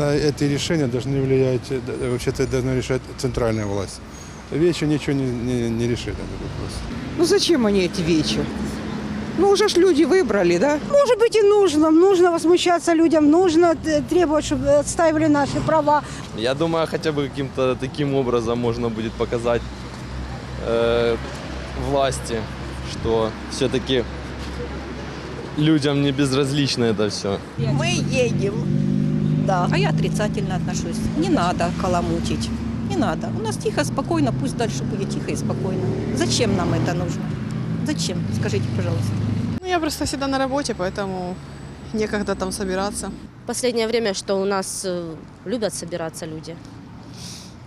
на эти решения должны влиять, э, вообще-то должна решать центральная власть. Вече ничего не, не, не решит этот вопрос. Ну зачем они эти вечи? Ну уже ж люди выбрали, да? Может быть и нужно. Нужно возмущаться людям, нужно э, требовать, чтобы отстаивали наши права. Я думаю, хотя бы каким-то таким образом можно будет показать э, власти, что все-таки людям не безразлично это все. Мы едем. Да. А я отрицательно отношусь. Не надо каламутить. Не надо. У нас тихо, спокойно, пусть дальше будет тихо и спокойно. Зачем нам это нужно? Зачем? Скажите, пожалуйста. Ну, я просто всегда на работе, поэтому некогда там собираться. последнее время, что у нас э, любят собираться люди.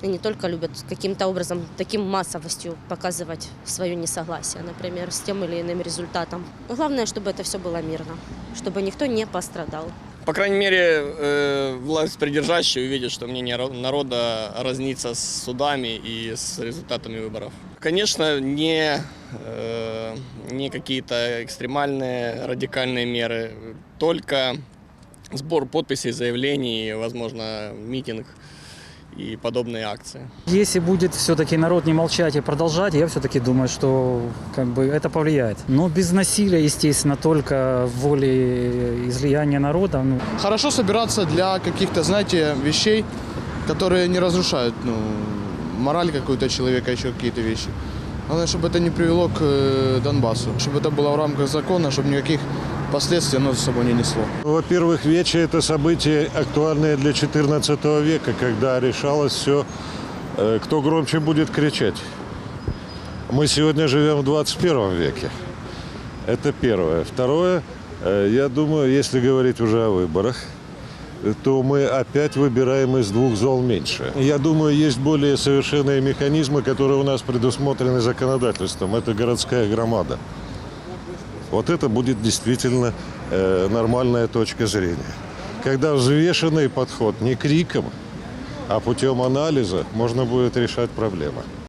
И не только любят каким-то образом, таким массовостью показывать свое несогласие, например, с тем или иным результатом. Главное, чтобы это все было мирно, чтобы никто не пострадал. По крайней мере, э, власть придержащая увидит, что мнение ро- народа разнится с судами и с результатами выборов. Конечно, не, э, не какие-то экстремальные, радикальные меры, только сбор подписей, заявлений, возможно, митинг и подобные акции. Если будет все-таки народ не молчать и продолжать, я все-таки думаю, что как бы это повлияет. Но без насилия, естественно, только воли излияния народа. Ну, Хорошо собираться для каких-то, знаете, вещей, которые не разрушают ну, мораль какую-то человека, еще какие-то вещи. Главное, чтобы это не привело к э, Донбассу, чтобы это было в рамках закона, чтобы никаких последствий оно за собой не несло. Во-первых, Вече – это событие актуальное для XIV века, когда решалось все, э, кто громче будет кричать. Мы сегодня живем в 21 веке. Это первое. Второе, э, я думаю, если говорить уже о выборах, то мы опять выбираем из двух зол меньше. Я думаю, есть более совершенные механизмы, которые у нас предусмотрены законодательством. Это городская громада. Вот это будет действительно э, нормальная точка зрения. Когда взвешенный подход не криком, а путем анализа можно будет решать проблемы.